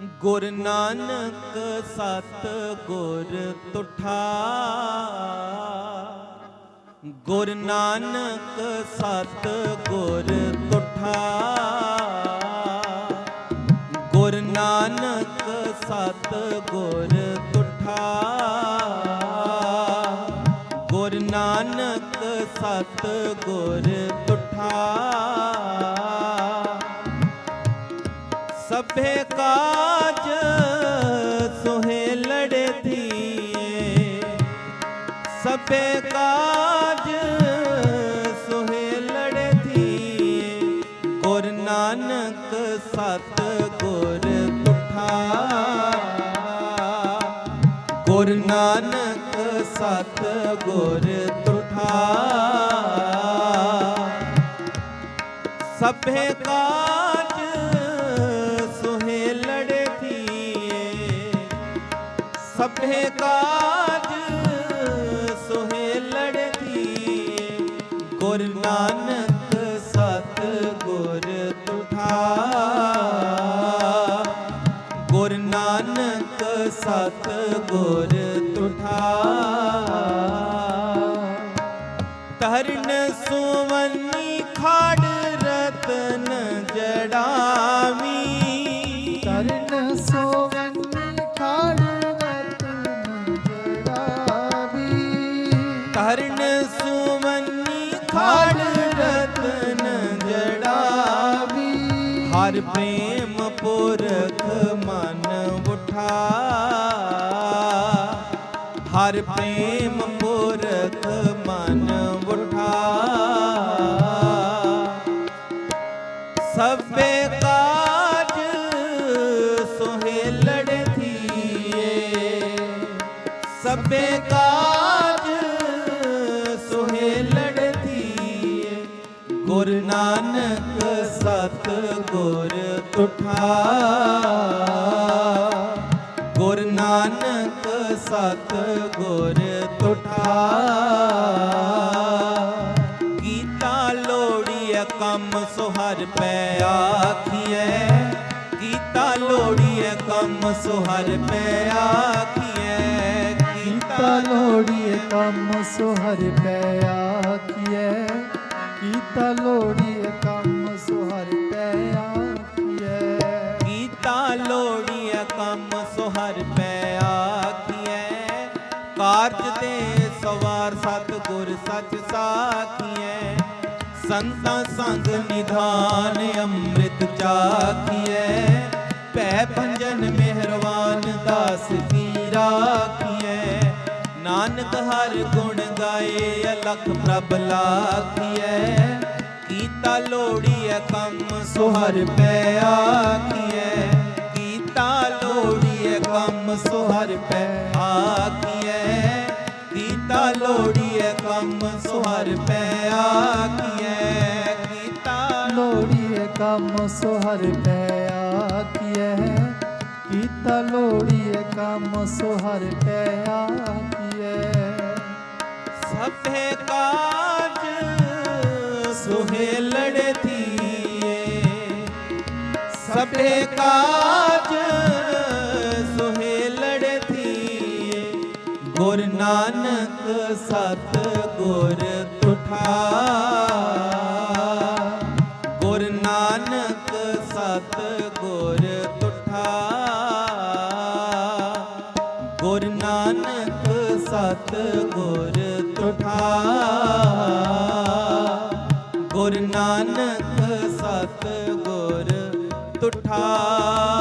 ਗੁਰ ਨਾਨਕ ਸਤ ਗੁਰ ਤੁਠਾ। ਗੁਰ ਨਾਨਕ ਸਤ ਗੁਰ ਤੁਠਾ। ਗੁਰ ਨਾਨਕ ਸਤ ਗੁਰ ਤੁਠਾ। ਗੁਰ ਨਾਨਕ ਸਤ ਗੁਰ ਤੁਠਾ। ਸਭੇ ਕਾਜ ਸੁਹੇਲੜੇ ਥੀਏ ਸਭੇ ਕਾਜ ਸੁਹੇਲੜੇ ਥੀਏ ਗੁਰ ਨਾਨਕ ਸਤ ਗੁਰ ਤੁਠਾ ਗੁਰ ਨਾਨਕ ਸਤ ਗੁਰ ਤੁਠਾ ਸਭੇ ਕਾਜ ਸਭੇ ਕਾਜ ਸੁਹੇਲੜੇ ਥੀਏ ਗੁਰ ਨਾਨਕ ਸਤ ਗੁਰ ਤੁਠਾ। ਗੁਰ ਨਾਨਕ ਸਤ ਗੁਰ ਤੁਠਾ। ਤਰਨ ਸੁਵੰਨੀ ਤਰਨ ਸੁਵੰਨੀ ਖਾੜ ਰਤਨ ਜੜਾਵੀ। ਹਰ ਪ੍ਰੇਮ ਪੁਰਖ ਮਨ ਉਠਾ। ਹਰ ਪ੍ਰੇਮ ਪੁਰਖ ਮਨ ਉਠਾ। ਸਭੇ ਕਾਜ ਸੁਹੇਲੜ ਥੀਏ ਸਭੇ ਕਾਜ ਗੁਰ ਨਾਨਕ ਸਤ ਗੁਰ ਤੁਠਾ। ਗੁਰ ਨਾਨਕ ਸਤ ਗੁਰ ਤੁਠਾ। ਗੀਤਾ ਲੋੜੀਐ, ਕੰਮ ਸੁਹਰ ਪੈ ਆਖੀਐ। ਗੀਤਾ ਲੋੜੀਐ, ਕੰਮ ਸੁਹਰ ਪੈ ਆਖੀਐ। ਕੀਤਾ ਲੋੜੀਏ ਕੰਮ ਸੁਹਰ ਪੈ ਆਖੀਐ। ਕੀਤਾ ਲੋੜੀਏ ਕੰਮ ਸੁਹਰ ਪੈ ਆਖੀਐ। ਗੀਤਾ ਲੋੜੀਐ ਕੰਮ ਸੁਹਰ ਪੈ ਆਖੀਐ। ਕਾਰਜ ਤੇ ਸਵਾਰ ਸਤ ਗੁਰ ਸੱਚ ਸਾਖੀਐ। ਸੰਤਾਂ ਸੰਗ ਨਿਧਾਨ ਅੰਮ੍ਰਿਤ ਚਾਖੀਐ। ਭੈ ਭੰਜਨ ਮਿਹਰਵਾਨ ਦਾਸ ਕੀ ਰਾਖੀਐ। ਨਾਨਕ ਹਰ ਗੁਣ ਗਾਏ, ਅਲਖ ਪ੍ਰਭ ਲਾਖੀਐ। ਕੀਤਾ ਲੋੜੀਐ ਕੰਮ ਸੁਹਰ ਪੈ ਆਖੀਐ। ਕੀਤਾ ਲੋੜੀਐ ਕੰਮ ਸੁਹਰ ਪੈ ਆਖੀਐ। ਕੀਤਾ ਲੋੜੀਐ ਕੰਮ ਸੁਹਰ ਪੈ ਆਖੀਐ। ਕੀਤਾ ਲੋੜੀਏ ਕੰਮ ਸੁਹਰ ਪੈ ਆਖੀਐ। ਕੀਤਾ ਲੋੜੀਏ ਕੰਮ ਸੁਹਰ ਪਿਆ ਆਖੀਐ ਸਭੇ ਕਾਜ ਸੁਹੇਲੜ ਥੀਏ ਸਭੇ ਕਾਜ ਸੁਹੇਲੜ ਥੀਏ ਗੁਰ ਨਾਨਕ ਸਤ ਗੁਰ ਤੁਠਾ। ਗੁਰ ਨਾਨਕ ਸਤ ਗੁਰ ਸਤ ਗੁਰ ਤੁਠਾ। ਗੁਰ ਨਾਨਕ ਸਤ ਗੁਰ ਤੁਠਾ।